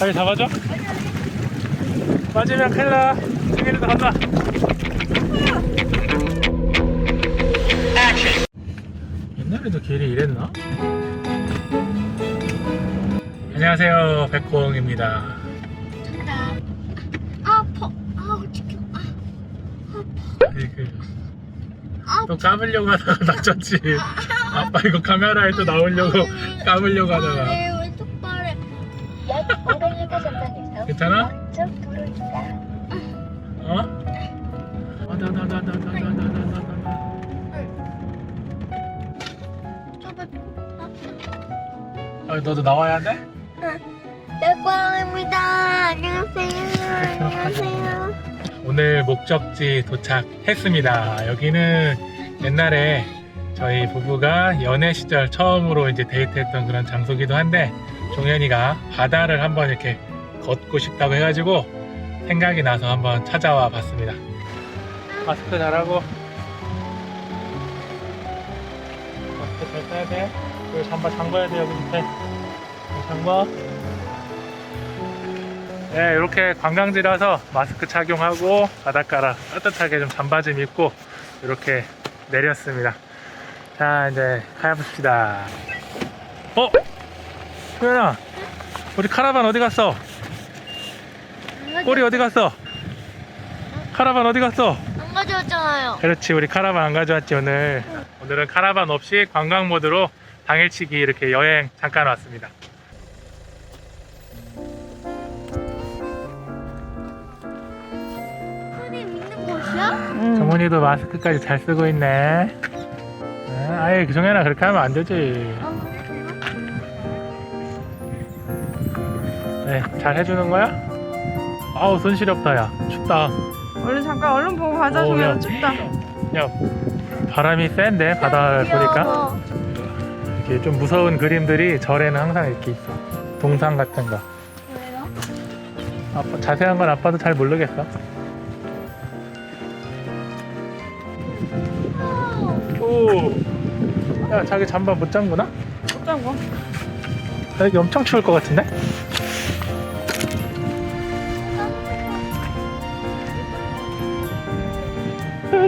빨리 잡아줘. 맞으면 큰일 나. 승현이도 간다. 옛날에도 길이 이랬나? 안녕하세요. 백호입니다. 정답. 아파. 아우 지켜. 아, 그, 아, 또 감으려고 하다가 다쳤지. 아빠 이거 카메라에 또 나오려고 감으려고 하다가. 괜찮아? 어? 아, 아, 너도 나와야 돼? 백광입니다. 안녕하세요. 안녕하세요. 오늘 목적지 도착했습니다. 여기는 옛날에 저희 부부가 연애 시절 처음으로 이제 데이트했던 그런 장소기도 한데 종현이가 바다를 한번 이렇게 걷고 싶다고 해가지고 생각이 나서 한번 찾아와 봤습니다. 마스크 잘하고 마스크 잘 써야 돼. 그리고 잠바 잠궈야 돼 여기 밑에 잠궈. 네, 이렇게 관광지라서 마스크 착용하고 바닷가라 따뜻하게 좀 잠바 좀 입고 이렇게 내렸습니다. 자, 이제 가봅시다. 어? 소연아, 우리 카라반 어디 갔어? 꼬리 어디 갔어? 카라반 어디 갔어? 안 가져왔잖아요. 그렇지, 우리 카라반 안 가져왔지 오늘. 오늘은 카라반 없이 관광 모드로 당일치기 이렇게 여행 잠깐 왔습니다. 손님 있는 곳이야? 정훈이도 마스크까지 잘 쓰고 있네. 아, 아예 그 정현아 그렇게 하면 안 되지. 네, 잘 해주는 거야? 아우 손 시렵다 야 춥다. 얼른 잠깐 얼른 보고 가자 어, 야. 춥다 야 바람이 센데 바다를 보니까 이렇게 좀 무서운 그림들이 절에는 항상 이렇게 있어. 동상 같은 거. 왜요? 아빠, 자세한 건 아빠도 잘 모르겠어. 오, 야 자기 잠바 못 잠구나? 깜짝고 여기 엄청 추울 것 같은데?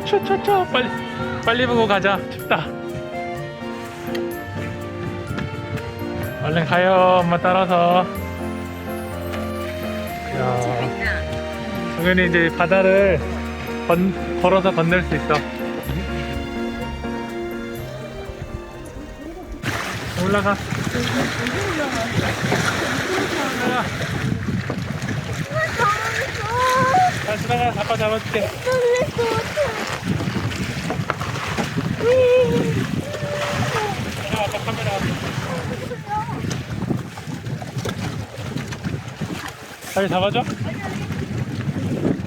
추워 추워 빨리 빨리 보고 가자. 춥다. 얼른 가요. 엄마 따라서. 야. 정현이 이제 바다를 건, 걸어서 건널 수 있어. 올라가. 올라가. 잘 들어가. 아빠 잡아줄게 자, 아빠 카메라 빨리 잡아줘?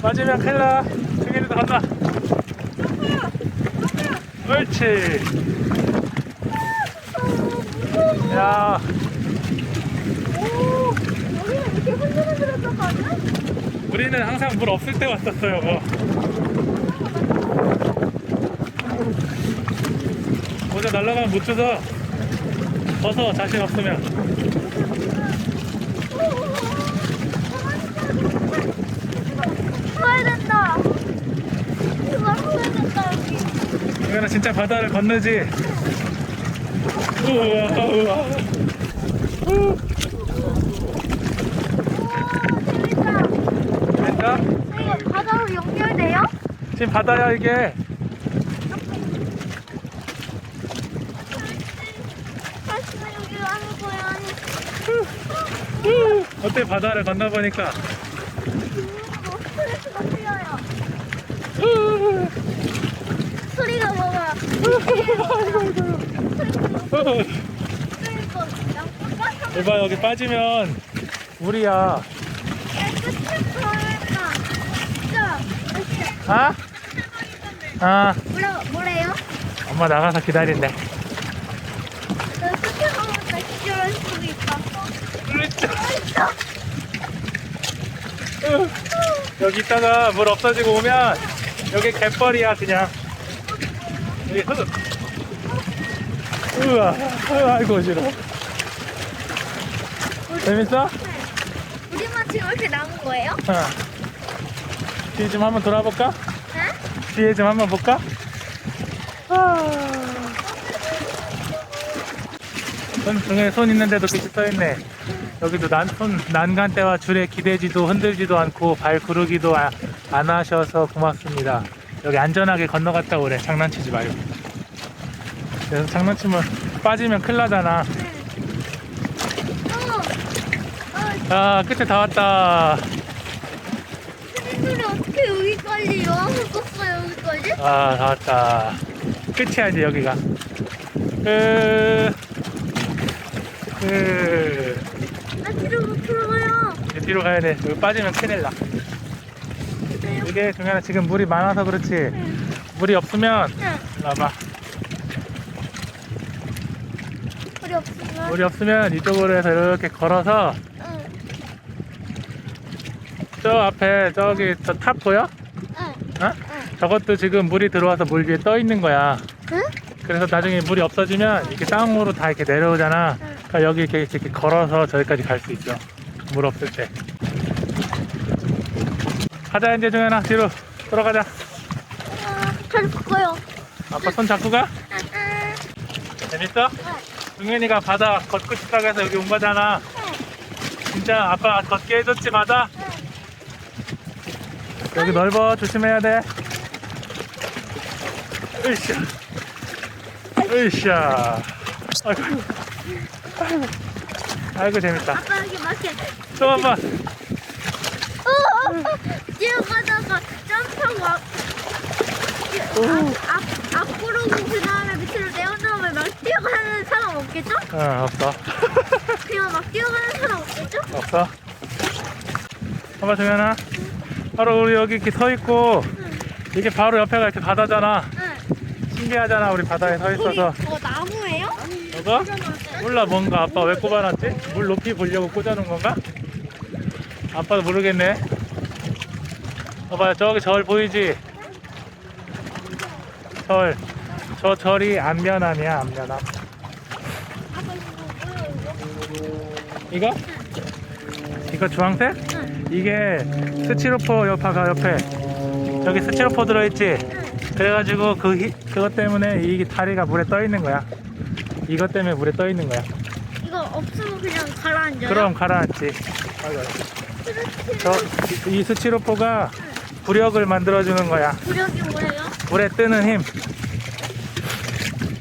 맞으면 큰일 나. 승현이도 간다. 옳지. 야. 여기는 이렇게 흔들흔들했던 거 아니야? 우리는 항상 물 없을 때 왔었어요 뭐. 모자 날라가면 못 주서 벗어 자신 없으면 가야 된다. 이거 가야 된다 여기. 이거는 진짜 바다를 건너지 우와 우와 우. 재밌다. 됐다? 이거 바다로 연결돼요? 지금 바다야 이게 사실은 여기 하는 거야. 아니, 어때 바다를 건너보니까 뭐 스트레스가 풀려요. 소리가 뭐가? 그리고 이봐 여기 빠지면 물이야? 진짜, 진짜. 아? 아 뭐라, 뭐래요? 엄마 나가서 기다린대 나 스케보다 기절할 수도 있다. 으, 여기 있다가 물 없어지고 오면 여기 갯벌이야 그냥 여기 흐 우와 으, 아이고 싫어 재밌어? 우리 지금 이렇게 남은 거예요? 어. 뒤에 좀 한번 돌아볼까? 네? 뒤에 좀 한번 볼까? 손 등에 손 있는데도 빛이 떠있네. 여기도 난, 손, 난간대와 줄에 기대지도 흔들지도 않고 발 구르기도 아- 안 하셔서 고맙습니다. 여기 안전하게 건너갔다 오래. 장난치지 말고. 그래서 장난치면 빠지면 큰일 나잖아. 어, 아, 끝에 다 왔다. 트리들이 어떻게 여기까지 여왕을 떴어요, 여기까지? 아, 다 왔다. 끝이야, 이제 여기가. 끝. 끝. 나 뒤로 못 들어가요. 이제 뒤로 가야 돼. 여기 빠지면 큰일 나. 이게 중요한 지금 물이 많아서 그렇지. 물이 없으면 응, 일로 와봐. 우리 없으면. 물이 없으면 이쪽으로 해서 이렇게 걸어서 응, 저 앞에 저기 저 탑 보여? 응, 어? 저것도 지금 물이 들어와서 물 위에 떠 있는 거야. 응? 그래서 나중에 물이 없어지면 이렇게 쌍으로 다 이렇게 내려오잖아. 그러니까 여기 이렇게, 이렇게 걸어서 저기까지 갈 수 있어. 물 없을 때. 가자 이제 중현아 뒤로 돌아가자. 아, 잘 바꿔요. 아빠 손 잡고 가. 재밌어? 중현이가 바다 걷고 싶다고 해서 여기 온 거잖아. 진짜 아빠 걷게 해줬지 바다? 여기 넓어 조심해야 돼. 으쌰. 으쌰. 아이고. 아이고. 아이고 재밌다. 아빠 여기 막혀. 또한 번. 어, 어, 어. 뛰어가다가 점프하고 앞, 앞, 앞, 앞으로 그 다음에 밑으로 내온 다음에 막 뛰어가는 사람 없겠죠? 어 없어. 그냥 막 뛰어가는 사람 없겠죠? 없어. 봐봐 정현아. 바로 우리 여기 이렇게 서 있고 이게 바로 옆에가 이렇게 바다잖아. 응. 신기하잖아 우리 바다에 서 있어서. 뭐 나무예요? 이거? 몰라 뭔가 아빠 왜 꼽아놨지? 물 높이 보려고 꽂아놓은 건가? 아빠도 모르겠네 봐봐 저기 절 보이지? 절. 저 절이 안면함이야 안면함 아빠 이거? 이거 주황색? 응. 이게 스티로포 옆에가 옆에 여기 스티로포 들어있지? 그래가지고 그 히- 그것 때문에 이 다리가 물에 떠 있는 거야 이것 때문에 물에 떠 있는 거야 이거 없으면 그냥 가라앉아요? 그럼 가라앉지 저, 이 스티로포가 부력을 만들어주는 거야. 구력이 뭐예요? 물에 뜨는 힘.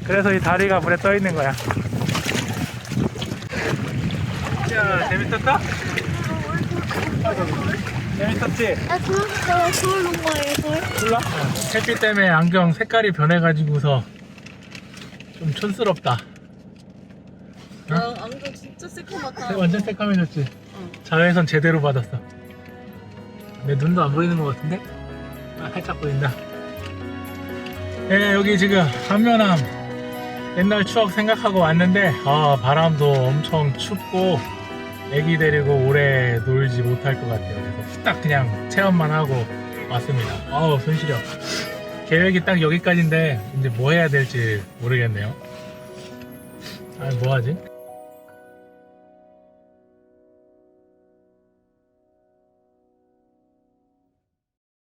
그래서 이 다리가 물에 떠 있는 거야. 자, 재밌었어? 재밌었지? 나 돌았어요. 돌 놓은 거예요, 돌. 몰라? 햇빛 때문에 안경 색깔이 변해가지고서 좀 촌스럽다. 아, 안경 진짜 새까맣다. 완전 새까매졌지? 자외선 제대로 받았어. 내 눈도 안 보이는 것 같은데? 아, 살짝 보인다. 예, 여기 지금 한면함 옛날 추억 생각하고 왔는데, 아, 바람도 엄청 춥고, 애기 데리고 오래 놀지 못할 것 같아요. 그래서 후딱 그냥 체험만 하고 왔습니다. 아우, 손 시려. 계획이 딱 여기까지인데, 이제 뭐 해야 될지 모르겠네요. 아, 뭐 하지?